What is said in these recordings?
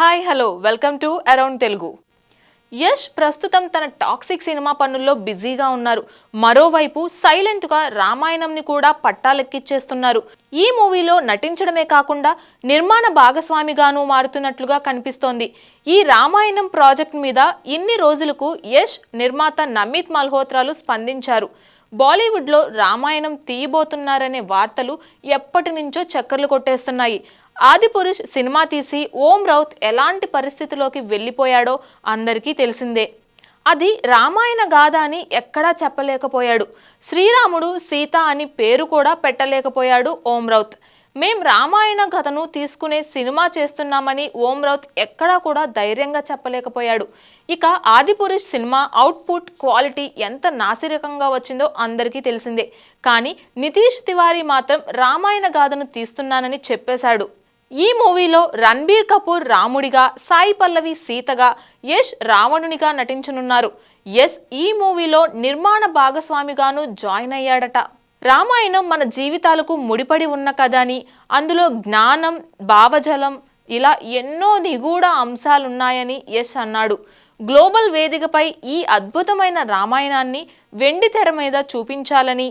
Hi hello. Welcome to around Telugu. Yash ప్రస్తుతం తన toxic cinema పనుల్లో బిజీగా ఉన్నారు. మరోవైపు సైలెంట్గా రామాయణంని కూడా పట్టాలెక్కిచ్చేస్తున్నారు. ఈ మూవీలో నటించడమే కాకుండా నిర్మాణ భాగస్వామిగాను మారుతున్నట్లుగా కనిపిస్తోంది. ఈ రామాయణం ప్రాజెక్ట్ మీద ఇన్ని రోజులకు యష్ నిర్మాత నమిత్ మల్హోత్రాలు స్పందించారు. బాలీవుడ్లో రామాయణం తీయబోతున్నారనే వార్తలు ఎప్పటి నుంచో చక్కర్లు కొట్టేస్తున్నాయి. ఆదిపురుష్ సినిమా తీసి ఓం రౌత్ ఎలాంటి పరిస్థితిలోకి వెళ్ళిపోయాడో అందరికీ తెలిసిందే. అది రామాయణ గాథ అని ఎక్కడా చెప్పలేకపోయాడు. శ్రీరాముడు సీత అని పేరు కూడా పెట్టలేకపోయాడు ఓం రౌత్. మేం రామాయణ కథను తీసుకునే సినిమా చేస్తున్నామని ఓం రౌత్ ఎక్కడా కూడా ధైర్యంగా చెప్పలేకపోయాడు. ఇక ఆదిపురుష్ సినిమా అవుట్పుట్ క్వాలిటీ ఎంత నాసిరకంగా వచ్చిందో అందరికీ తెలిసిందే. కానీ నితీష్ తివారీ మాత్రం రామాయణ గాథను తీస్తున్నానని చెప్పేశాడు. ఈ మూవీలో రణబీర్ కపూర్ రాముడిగా సాయి పల్లవి సీతగా యష్ రావణునిగా నటించనున్నారు. ఎస్ ఈ మూవీలో నిర్మాణ భాగస్వామిగాను జాయిన్ అయ్యాడట. రామాయణం మన జీవితాలకు ముడిపడి ఉన్న కథ అని అందులో జ్ఞానం భావజలం ఇలా ఎన్నో నిగూఢ అంశాలున్నాయని యశ్ అన్నాడు. గ్లోబల్ వేదికపై ఈ అద్భుతమైన రామాయణాన్ని వెండి తెర మీద చూపించాలని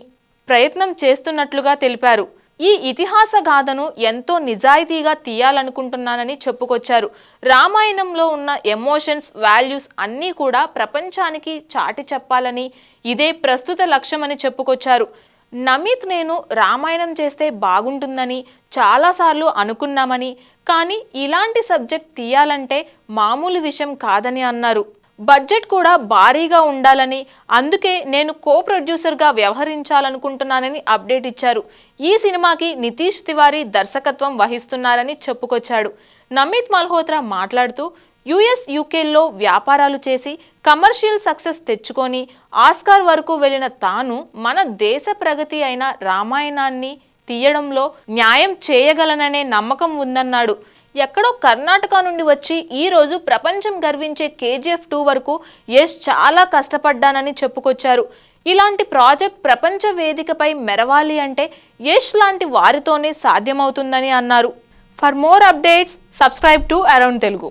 ప్రయత్నం చేస్తున్నట్లుగా తెలిపారు. ఈ ఇతిహాస గాథను ఎంతో నిజాయితీగా తీయాలనుకుంటున్నానని చెప్పుకొచ్చారు. రామాయణంలో ఉన్న ఎమోషన్స్ వాల్యూస్ అన్నీ కూడా ప్రపంచానికి చాటి చెప్పాలని ఇదే ప్రస్తుత లక్ష్యమని చెప్పుకొచ్చారు. నమిత్ నేను రామాయణం చేస్తే బాగుంటుందని చాలాసార్లు అనుకున్నామని కానీ ఇలాంటి సబ్జెక్ట్ తీయాలంటే మామూలు విషయం కాదని అన్నారు. బడ్జెట్ కూడా భారీగా ఉండాలని అందుకే నేను కో ప్రొడ్యూసర్గా వ్యవహరించాలనుకుంటున్నానని అప్డేట్ ఇచ్చారు. ఈ సినిమాకి నితీష్ తివారీ దర్శకత్వం వహిస్తున్నారని చెప్పుకొచ్చాడు. నమిత్ మల్హోత్రా మాట్లాడుతూ యుఎస్ యూకేల్లో వ్యాపారాలు చేసి కమర్షియల్ సక్సెస్ తెచ్చుకొని ఆస్కార్ వరకు వెళ్ళిన తాను మన దేశ ప్రగతి అయిన రామాయణాన్ని తీయడంలో న్యాయం చేయగలననే నమ్మకం ఉందన్నాడు. ఎక్కడో కర్ణాటక నుండి వచ్చి ఈ రోజు ప్రపంచం గర్వించే కేజీఎఫ్ టూ వరకు యశ్ చాలా కష్టపడ్డానని చెప్పుకొచ్చారు. ఇలాంటి ప్రాజెక్ట్ ప్రపంచ వేదికపై మెరవాలి అంటే యష్ లాంటి వారితోనే సాధ్యమవుతుందని అన్నారు. For more updates subscribe to around Telugu.